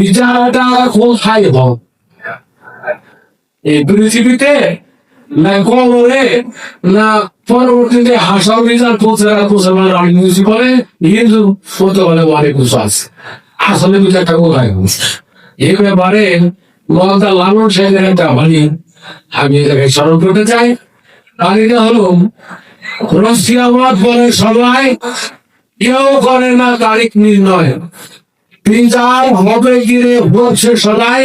বিচারটা এই পৃথিবীতে না না পরবর্তীতে হাসাও করে হতে অনেক কিছু আছে। আসলে কোথায় এই ব্যাপারে মমতা লালন সাহেবের একটা বাণী। আমি এটাকে স্মরণ করতে চাই। বাণীটা হলো, রশিয়াবাদ বলে সবাই, কেউ করে না তারিখ নির্ণয়। বিচার হবে গিরে হচ্ছে সদাই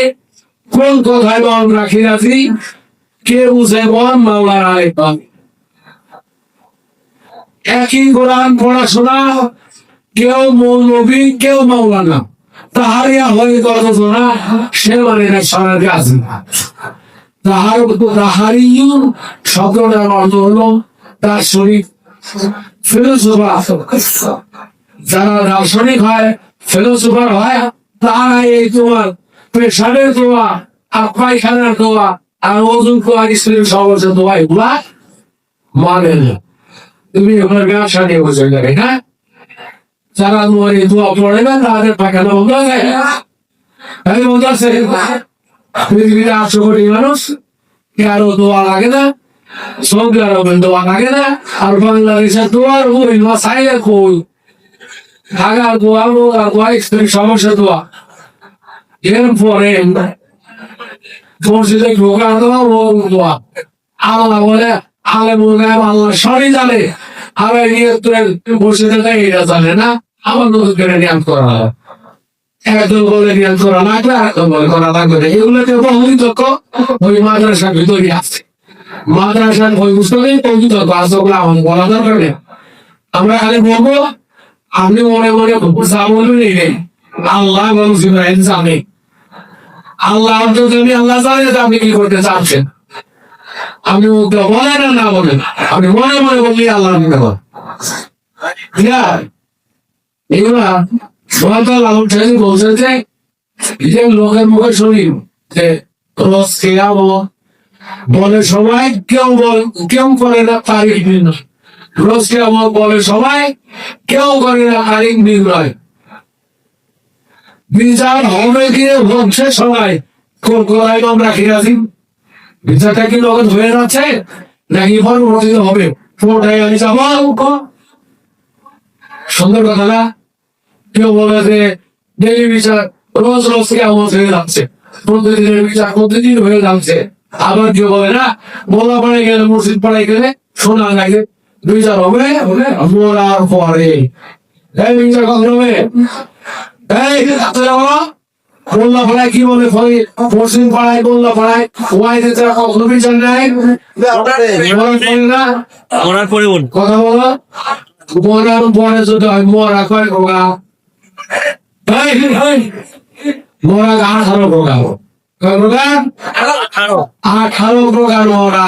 কোন কথায় মন রাখি রাখি কে বুঝে মন মাওলার আরেক একই কোরআন পড়াশোনা, কেউ মৌলবী কেউ মাওলানা। তাহারিয়া হয়ে কত না সে মানে না সারা গাছ। তাহার তাহারি শব্দটার অর্থ হলো তার শরীর। ফিলোসোফা, যারা দার্শনিক হয় ফিলোসোফার হয় তারা এই তোমার প্রেশারের দোয়া আর পায়খানার দোয়া আর ওজন দোয়া স্ত্রীর সমস্যা দোয়া এগুলা মানে না। তুমি ওনার ব্যবসা নিয়ে বসে যাবে হ্যাঁ যারা তোমার এই দোয়া পড়ে না, তাদের পায়খানা বন্ধ হয়ে যায় তাই বন্ধ আছে? পৃথিবীতে আটশো কোটি মানুষ, কারও দোয়া লাগে না, সৌদি আরবের দোয়া লাগে না, আর বাংলাদেশের দোয়ার বই মাসাইলের কই? স্ত্রীর সমস্যা দোয়া আল্লাহ বলে, আলে মুরগায় আল্লাহ সরি জানে। আর এটা জানে না। আমার নতুন করে জ্ঞান করা একজন বলে জ্ঞান করা লাগবে আরেকজন বলে করা লাগবে বহুদিন তক ওই মাদ্রাসার ভিতরে আছে। মাদ্রাসার ওই ওগুলো আমার বলা দরকার আমরা খালি বলব আপনি মনে যা বলবেন আল্লাহ এবং জিব্রাহিম জানে। আল্লাহ জানি, আল্লাহ জানে যে আপনি কি করতে চাচ্ছেন। আপনি ওকে বলেন আর না বলেন। আপনি মনে মনে বললি আল্লাহ এগুলা সোহাতাল বলছে যে লোকের মুখে শুনি যে বলে সবাই কেউ বল, কেউ করে না, তারিখ নির্ণয় রস বলে সবাই, কেউ করে না বিচার হবে কি সবাই আছি? বিচারটা কি হয়ে যাচ্ছে? নাকি পরবর্তীতে হবে? পুরোটাই আমি যাব সুন্দর কথা না? কেউ বলে যে ডেলি বিচার রোজ রোজ কেমন হয়ে যাচ্ছে। প্রতিদিনের বিচার প্রতিদিন হয়ে যাচ্ছে। আবার কেউ বলে না মোলা পাড়ায় গেলে মসজিদ পাড়ায় গেলে শোনা লাগে। বিচার হবে মোলার পরে এই কখন হবে এই রাতে যাব মোল্লা পাড়ায় কি বলে পশ্চিম পাড়ায় মোল্লা পাড়ায় ওয়াই দিতে কখনো বিচার নাই ওনার পরে কথা বলো মরার পরে যদি হয় মরা কয় এই, মরা আঠারো প্রকার আরও আঠারো প্রকার মরা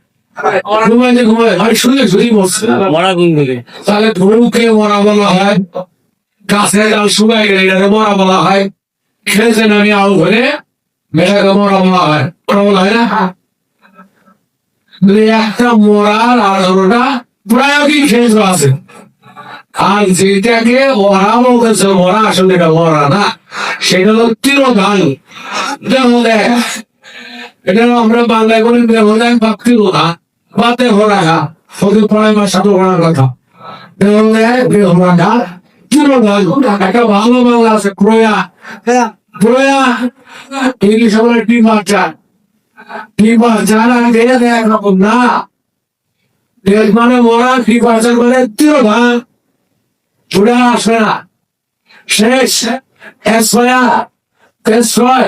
ঘুমায় যে ঘুমায়। আমি শুনে মরছে মরা গুণ থেকে। তাহলে ধরুকে মরা বলা হয় গাছের ডাল শুকায় গেলে এটাকে মরা বলা হয়। খেলছে না আউ ধরে মেয়েটাকে মরা বলা হয়। মরা বলা হয় না? মানে একটা মরার আঠারোটা প্রায় কি খেলতে আছে। আর যেটাকে ওরা বলতেছে মরা আসলে এটা মরা না। সেটা হলো তিরোধান। দেখ এটা আমরা বাংলায় বলি দেহ দেখ বা তিরোধা বা দেহ রাখা ওদের পড়ায় বা সাধু পড়ার কথা। দেহ দেখ দেহ রাখা তিরোধান একটা ভালো বাংলা আছে, প্রয়া। প্রয়া। ইংলিশ বলে টি মার্চার টি মার্চার আর দেহ দেখ রকম না। দেশ মানে মরা টি মার্চার মানে তিরোধান ওটা আসবে না। শেষ। এসয়া এসয়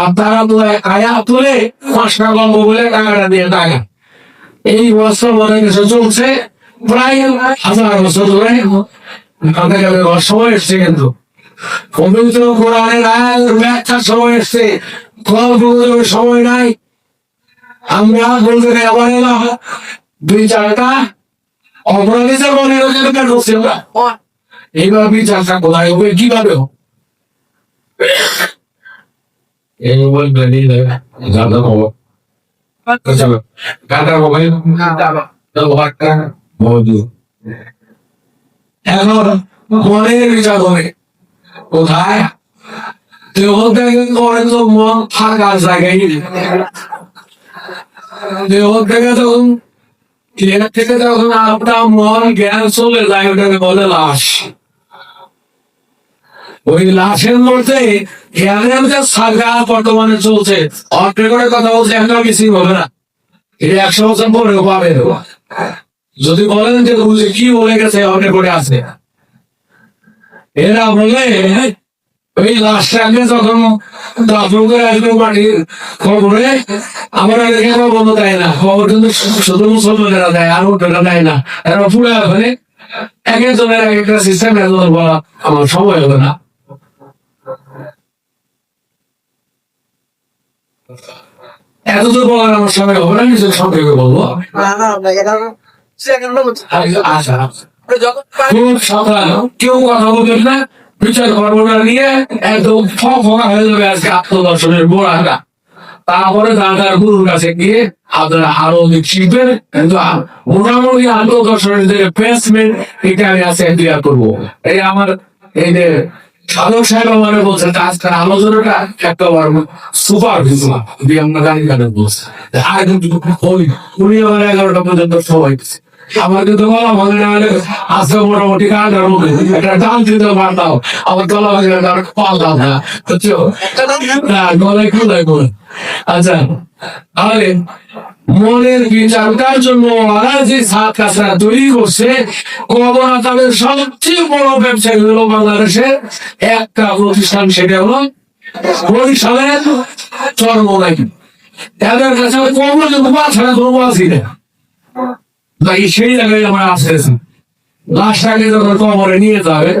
আর তারা তো আয়া তুলে পাঁচটা গল্প বলে টাকাটা দিয়ে টাকা। এই বছর মনে কিছু চলছে প্রায় হাজার বছর ধরে আমাদের সময় এসছে কিন্তু। পবিত্র কোরআনের ব্যাখ্যার সময় এসছে গল্প সময় নাই। আমরা বলতে আবার এলাম দুই চারটা অপরাধীদের মনে রোজের ঢুকছে ওরা এইবার বিচারটা কোথায় হবে কীভাবে হবে? এই বলবে নিয়ে যাবে কাটা মোবাইল ব্যবহারটা মধু এখন মনের বিচার হবে কোথায় দেহ থেকে করে তো মন ফাঁকা জায়গায় দেহ থেকে তখন থেকে যখন আপনার মন জ্ঞান চলে যায় ওটাকে বলে লাশ ওই লাশের মধ্যে জ্ঞানের যে সাগা বর্তমানে চলছে। অর্থে করে কথা বলছে, এখন কিছু হবে না। এটা একশো বছর পরে পাবে যদি বলেন যে বুঝে কি বলে গেছে অর্ডার করে আছে। এরা বলে ওই লাশটাকে যখন দাফন করে আসবে মাটির খবরে, আমরা দেখে খবর দেয় না। খবর কিন্তু শুধু মুসলমানেরা দেয়, আর ওটা দেয় না। এরা পুরো ওখানে এক একজনের এক একটা সিস্টেম বলা আমার সময় হবে না। এত তো বলার আমার সময় হবে না নিজের সংক্ষেপে বলব। আচ্ছা খুব সাবধান কেউ কথা বলবেন না বিচার নিয়ে একদম ফকা হয়ে যাবে আজকে আত্মদর্শনের গোড়াটা। তারপরে দাদার গুরুর কাছে গিয়ে আপনারা আরও অধিক শিখবেন কিন্তু মোটামুটি আত্মদর্শনের যে প্লেসমেন্ট এটা আমি আজকে ক্লিয়ার করব। এই আমার এই যে সাধক সাহেব আমার বলছে যে আজকের আলোচনাটা একেবারে সুপার ভিজুয়া দিয়ে আমরা গাড়ি গাড়ি বলছে। আর কিন্তু ওই উনি আমার এগারোটা পর্যন্ত সময় আমার কিন্তু গলা ভাঙে না হলে আজকে মোটামুটি কাটার মধ্যে একটা ডাল দিতে পারতাম। আমার গলা ভাঙে না আর পারতাম না। বুঝছ? না গলায় খুলে আচ্ছা তাহলে মনের বিচারটার জন্য ওরা যে সাত কাছরা তৈরি করছে? কবনা তাদের সবচেয়ে বড় ব্যবসায়ী হলো বাংলাদেশের একটা প্রতিষ্ঠান, সেটা হলো বরিশালের চরমনাই এদের কাছে কবর কিন্তু ছাড়া কোনো আছে না সেই জায়গায় আমরা আসতেছি লাশটাকে যখন কবরে নিয়ে যাবে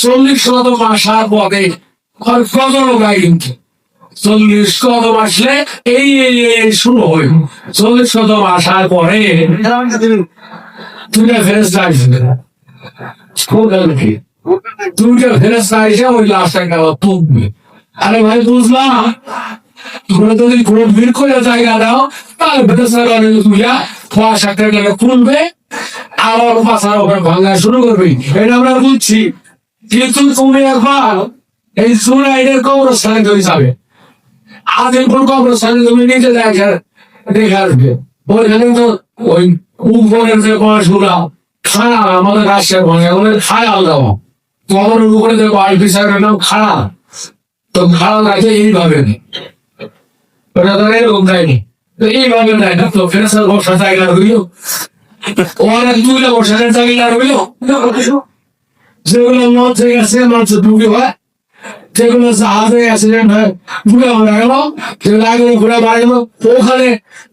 চল্লিশ শত পরে আর কত লোক আই কিন্তু। চল্লিশ কদম আসলে এই এই শুরু হয় চল্লিশ কদম আসার পরে দুইটা ফেরেস্তা আসবে নাকি দুইটা ফেরেস্তা এসে ওই লাশটাকে আবার তুলবে। আরে ভাই, বুঝলাম। তোমরা যদি কোনো ভিড় করে জায়গা দাও, তাহলে ফেরেস্তা অনেক তুইয়া কুয়াশাটা গেলে খুলবে, আবার পাশার ওপরে ভাঙা শুরু করবে। এটা আমরা বুঝছি। কিন্তু তুমি একবার এই সুরাইডের কবরস্থানে ধরে যাবে আদিলপুর কবরস্থানে তুমি নিজে দেখে দেখে আসবে। ওইখানে তো ওই উপরের যে বয়সগুলা খাড়া আমাদের রাষ্ট্রের ভাঙে ওদের খায় আলাদা কবরের উপরে যে বিচারের নাম খাড়া তো খাড়া লাগে এইভাবে নেই। ওটা তো এরকম দেয়নি। তো এইভাবে দেয় না তো ফেরেসার বর্ষা জায়গা রইল ওরা দুইটা বর্ষার জায়গা রইল যেগুলো মধ্যে গেছে মাছ ডুবে হয় যেগুলো জাহাজে অ্যাক্সিডেন্ট হয় ঘুরে গেল, ঘুরে ওখানে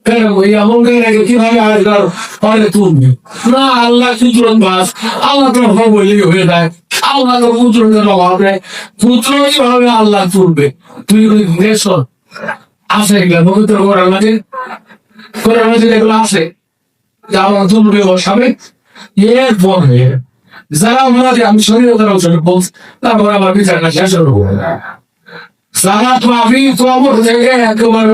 কেন ওই এমন করে কীভাবে পরে তুলবে? না, আল্লাহ পুত্রন বাস? আল্লাহ তো বলি হয়ে যায়। আল্লাহ তো পুত্রনের অভাব নেই পুত্র কীভাবে আল্লাহ তুলবে? তুই ওই দেশ আছে এগুলো পবিত্র করার মাঝে করার মাঝে এগুলো আছে। যে তুলবে বসাবে। এর পরে যারা আমাদের আমি শরীরে তারা ওখানে বলছি তারপর আবার বিচারটা শেষ করব যারা তো আমি তো আমার থেকে একেবারে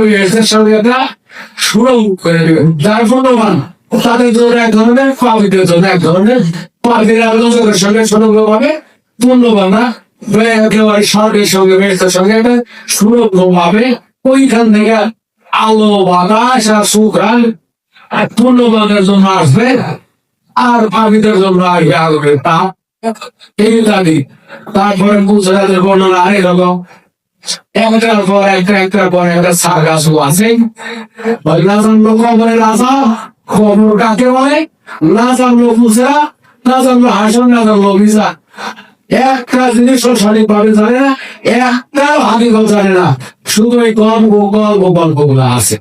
করে দেবে যার ফলবান তাদের জন্য এক ধরনের পাবিদের জন্য এক ধরনের পাবিদের আলোচকের সঙ্গে সুরঙ্গ ভাবে পূর্ণবান না একেবারে স্বর্গের সঙ্গে বেশের সঙ্গে একটা সুরঙ্গ আলো বাতাস আর সুখান আর পূর্ণবানের জন্য আসবে আর পাখিদের জন্য আসবে আগুনের তাপ এই তারপরে গুজরাটের বর্ণনা একটার পর একটা, একটার পর একটা সার্কাস আছে। ওই না জানলো খবরে কাকে বলে? না জানলো খুচরা না জানলো হাসন, না জানলো ভিসা একটা জিনিস সঠিক ভাবে জানে না, একটা হাকিকত জানে না। শুধু এই গল্প গল্প গল্পগুলো আছে।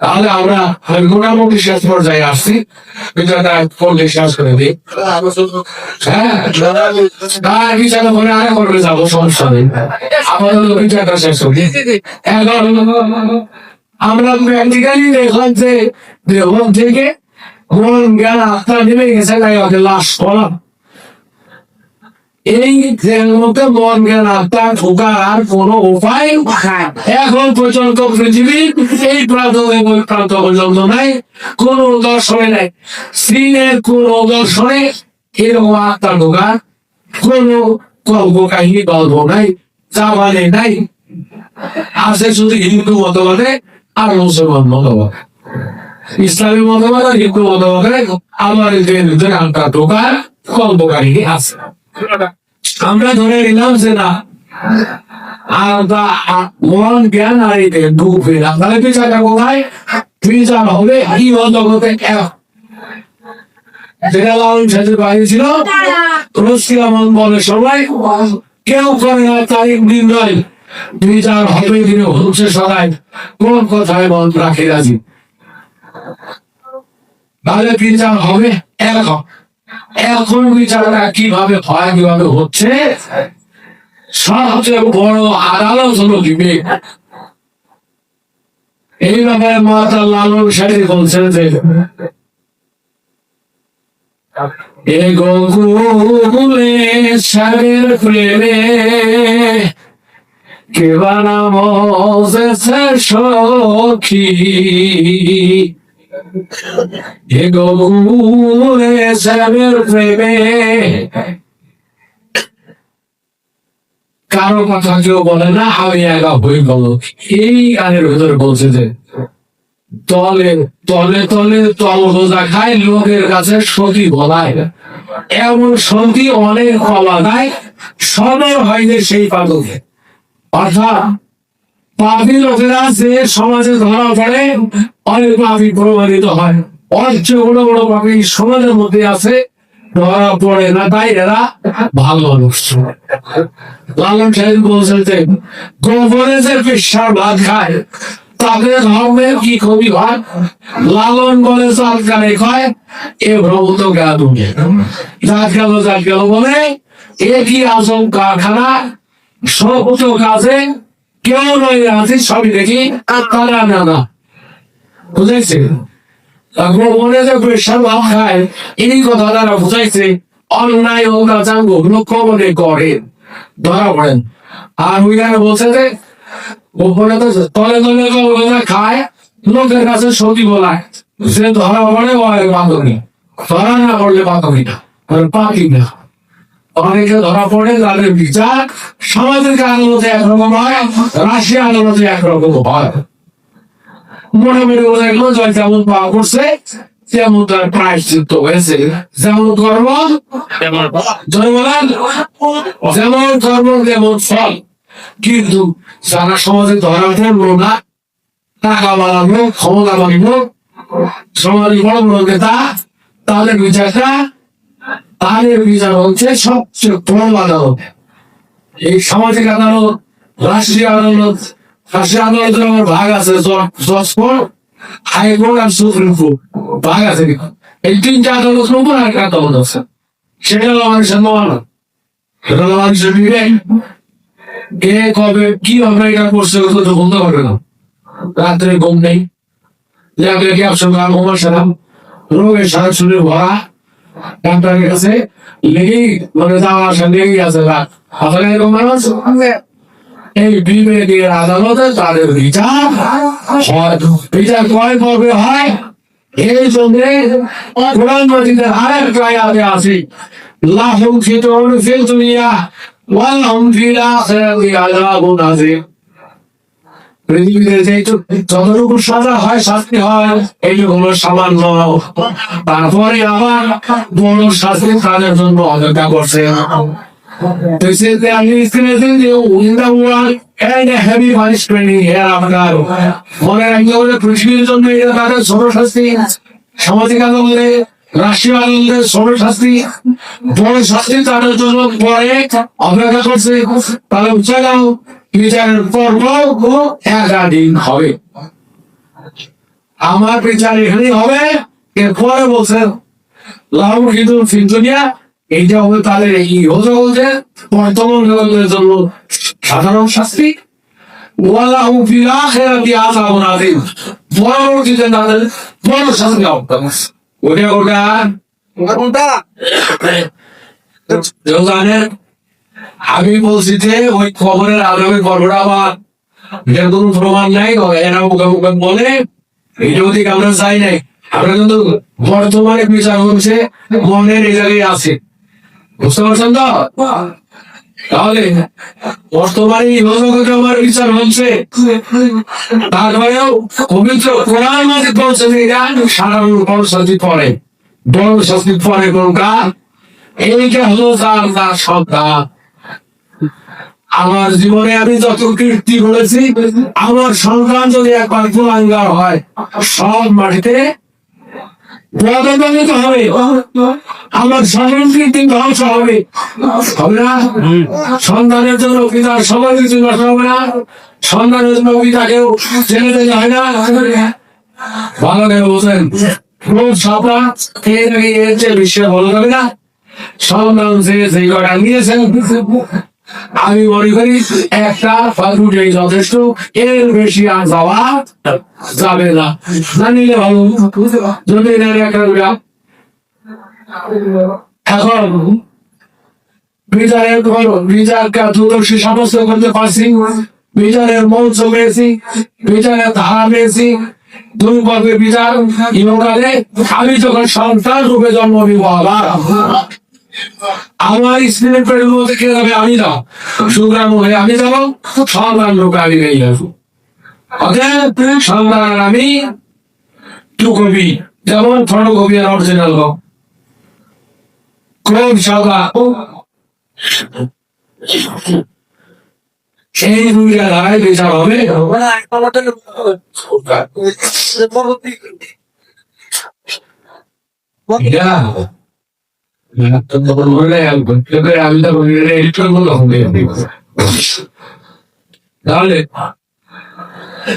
তাহলে আমরা মোটামুটি শেষ পর্যায়ে আসছি। পড়লে শেষ করে দিই। হ্যাঁ করে আরে করবে যাব সমস্যা নেই। আমাদের বিচারটা শেষ করি। এখন আমরা প্র্যাকটিক্যালি দেখলাম যে দেহন থেকে মন জ্ঞান আত্মা নেমে গেছে তাই ওকে লাশ করা এই মন জ্ঞান আত্মা ঢোকার আর কোনো উপায় এখন পর্যন্ত পৃথিবীর এই প্রান্ত এবং ওই প্রান্ত পর্যন্ত নাই কোন দর্শনে নাই। চীনের কোন দর্শনে এরকম আত্মা ঢোকার কোন গল্প কাহিনী গল্প নাই জাপানে নাই। আছে শুধু হিন্দু মতবাদে আর মুসলমান মতবাদে। ইসলামী মতবাদ আর হিন্দু মতবাদে আমার ভিতরে আত্মা ঢোকার গল্প কাহিনী আছে। আমরা ধরে নিলাম যে না মন জ্ঞান আর ডুবে না। তাহলে বিচারটা কোথায় বিচার হবে কি জগতে। যেটা লালন সাহেবের বাইরে ছিল রসিলামন বলে সবাই কেউ করে না তারিখ দিন নয়। বিচার হবে দিনে হচ্ছে সবাই। কোন কথায় মন রাখে রাজি? তাহলে বিচার হবে এরকম এখন বিচারটা কীভাবে হয় কীভাবে হচ্ছে? সবচেয়ে বড় আদালত হলো বিবেক এই ব্যাপারে মাতা লালন সাহেব বলছেন যে, এ গোকুলে সারের প্রেমে কে বানাম সখী? এ গোকুলে সারের প্রেমে। কারও কথা কেউ বলে না, আমি একা হয়ে গেল। এই গানের ভিতরে বলছে যে, তলে তলে তলে তল রোজা খায়, লোকের কাছে সতী বলায়। এমন সতী অনেক কলা দেয় সদর হয় সেই পাদকে। অর্থাৎ পাপি লোকেরা যে সমাজে ধরা পড়ে, অনেক পাপি প্রমাণিত হয়। বড় বড় পাপি সমাজের মধ্যে আছে, ধরা পড়ে না, তাই এরা ভালো মানুষ লালন সাহেব বলছেন যে, গোবরে যে ভাত খায় তাদের ধর্মের কি কবি হয়? লালন বলে কানে খায়, এ ভ্রমত গা দুনে যাক গেল গেল বলে, এ কি আসল কারখানা সত্য কাজে কেউ নয় আছে সবই দেখি তারা না না। বুঝেছে গোবরে যে পেশার খায় এই কথা তারা বুঝাইছে, অন্যায় ও কাজাঙ্গ লক্ষ্য মনে করেন, ধরা পড়েন। আর ওইখানে বলছে যে ওপরে তো তলে তলে খায়, লোকের কাছে সতী বলায়। সে ধরা পড়ে বাঁধনি। ধরা না পড়লে বাঁধনি না পাখি না। অনেকে ধরা পড়ে তাদের বিচার সামাজিক আদালতে একরকম হয় রাশিয়া আদালতে একরকম হয়। মোটামুটি বোঝা গেল যে যেমন পাওয়া করছে তেমন তার প্রায়শ্চিত্ত হয়েছে। যেমন কর্ম বলেন যেমন কর্ম যেমন ফল। কিন্তু যারা সমাজে ধরা পড়ল না টাকা বাড়ানো ক্ষমতা বাড়লো সমাজের বড় বড় নেতা তাদের বিচারটা তাদের বিচার হচ্ছে সবচেয়ে বড় আদালত। এই সামাজিক আদালত, রাষ্ট্রীয় আদালত, রাষ্ট্রীয় আদালতের আমার ভাগ আছে, জজ কোর্ট হাইকোর্ট আর সুপ্রিম কোর্ট। ভাগ আছে এই তিনটা আদালত উপর আর একটা আদালত আছে। সেটা হলো মানুষের নয় রাত্রে ঘুম নেই। রোগের সারা শরীর ভরা ডাক্তারের কাছে লেগেই মানে যাওয়া আসা লেগেই আছে আসলে এরকম মানুষ এই বিবেকের আদালতে তাদের বিচার বিচার কয় পর্বে হয়? এই জন্য কোরআন মাজিদের আরেক আয়াতে আছে। লাহুম খিতুন ফিল দুনিয়া, ওয়ালাহুম ফিল আখিরাতি আযাবুন আযীম। পৃথিবীতে যে যতটুকু সাজা শাস্তি এইগুলো সামান্য। তারপরে আবার বড় শাস্তি তাদের জন্য অপেক্ষা করছে। আন্দোলনে বড় শাস্তি তাদের জন্য পরে অপেক্ষা করছে। তাহলে উঠে যাও বিচারের পর্ব একাধিন হবে। আমার বিচার এখানেই হবে। এরপরে বলছে লাভ কিন্তু ফিন্তুনিয়া এইটা হবে তাদের বর্তমান জগতের জন্য সাধারণ শাস্তি। ওয়ালা ফিল আখিরাতি আযাবুন আযীম। পরবর্তীতে তাদের বড় শাস্তি হবে। ওটা ওটা কোনটা? জানেন আমি বলছি যে ওই খবরের আলোকে গল্পটা এটার প্রমাণ নাই এরা মুখে মুখে বলে আমরা নাই। আমরা কিন্তু বর্তমানে বিচার হচ্ছে, মনের এই জায়গায় আছে। বুঝতে পারছেন তো? তাহলে বর্তমানে আমার বিচার হচ্ছে। তারপরেও পবিত্র কোরআন মাঝে এটা সাধারণ পরে পরে কোনটা? এইটা হলো তার তার সন্তান আমার জীবনে আমি যত কীর্তি করেছি, আমার সন্তান যদি একবার কুলাঙ্গার হয়, সব মাটিতে হবে। আমার হবে। হবে হবে ভালো করে বিশ্বে যাবে না। সন্তান যে সেই কটা নিয়েছেন আমি মনে করি একটা ফাগুটেই যথেষ্ট। এর বেশি আর যাওয়া যাবে না। জানিলে ভালো। যদি একটা গুলা এখন দূরদর্শী সাব্যস্ত করতে পারছি। মঞ্চ পেয়েছি, বিচারের ধারা পেয়েছি। দুই পর্বে বিচার ইমকালে আমি যখন সন্তান রূপে জন্ম নিব আবার। আমার স্ত্রীর পেটের মধ্যে কে যাবে? আমি না সুগ্রাম হয়ে আমি যাব। সন্তান রূপে আমি বেরিয়ে আসব। অতএব সন্তান আমি টু কপি। যেমন ফটোকপি আর অরিজিনাল হোক। খুব সাদা সেই দুই জায়গায় বিচার হবে। এটা আমি তো এডিটর বলে হবে তাহলে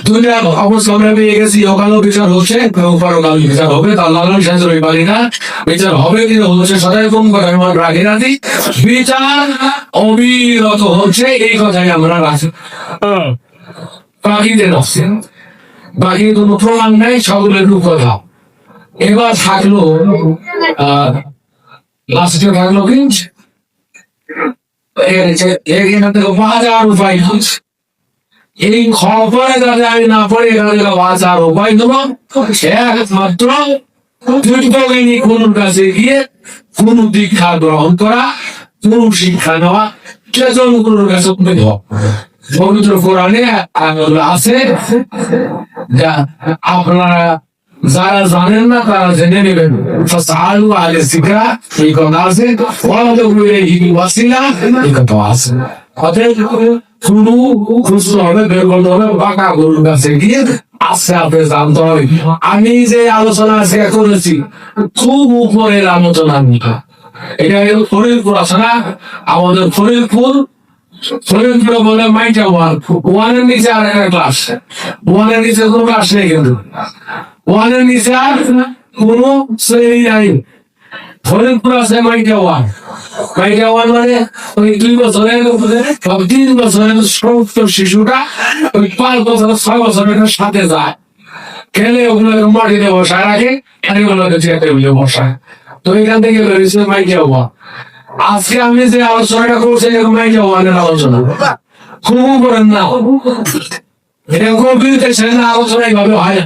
দুনিয়ার অবস্থা আমরা পেয়ে গেছি ওখানেও বিচার হচ্ছে পরকাল বিচার হবে তার লালন শেষ হয়ে পারি না। বিচার হবে কিন্তু হচ্ছে সদাই ফোন করে আমার রাখি বিচার অবিরত হচ্ছে এই কথাই আমরা রাখি বাকিদের আছে। বাকি কোনো প্রমাণ নেই সকলের রূপ কথা এবার থাকল আহ লাস্টে থাকল কিঞ্চ এখানে থেকে বাজার উপায় এই খবরে যাতে আমি না পড়ে থেকে বাজার উপায় দেবো একমাত্র দুর্গিনী কোন কাছে গিয়ে কোন দীক্ষা গ্রহণ করা কোন শিক্ষা নেওয়া কেজন কোন কাছে দেওয়া পবিত্র কোরআনে আছে যা আপনারা যারা জানেন না, তারা জেনে নেবেন। ফাসালু আলে এই কথা আছে। এই কথা আছে। আমি যে আলোচনা করেছি, খুব উপরের আলোচনা এটা হলো আছে না আমাদের ফরিদপুর ফরিদপুর বলে মাইটা ওয়ান। ওয়ানের নিচে আর একটা ক্লাস ওয়ানের নিচে কোনো ক্লাস নেই কিন্তু। ওয়ানের নিচে আর কোনো শ্রেণি নাই। ফরিদপুর আছে মাইটা ওয়ান মাইটা ওয়ান মানে ওই দুই বছরের বা তিন বছরের সমস্ত শিশুটা ওই পাঁচ বছর, ছয় বছরের সাথে যায়। খেলে ওগুলোকে মাটিতে বসায় রাখে আর এগুলোকে চেয়ে টেবিলে বসায়। তো এখান থেকে বেরিয়েছে মাইটা ওয়ান আজকে আমি যে আলোচনাটা করছি, এরকম মাইটা ওয়ানের আলোচনা। খুব করেন না এটা গভীর দেশের আলোচনা এইভাবে হয় না।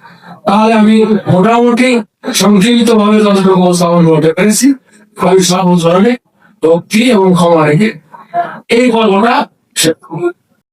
তাহলে আমি মোটামুটি সংক্ষিপ্ত ভাবে যতটুকু উপস্থাপন করতে পেরেছি আমি ধরনের ভক্তি এবং ক্ষমা রেখে এই গল্পটা।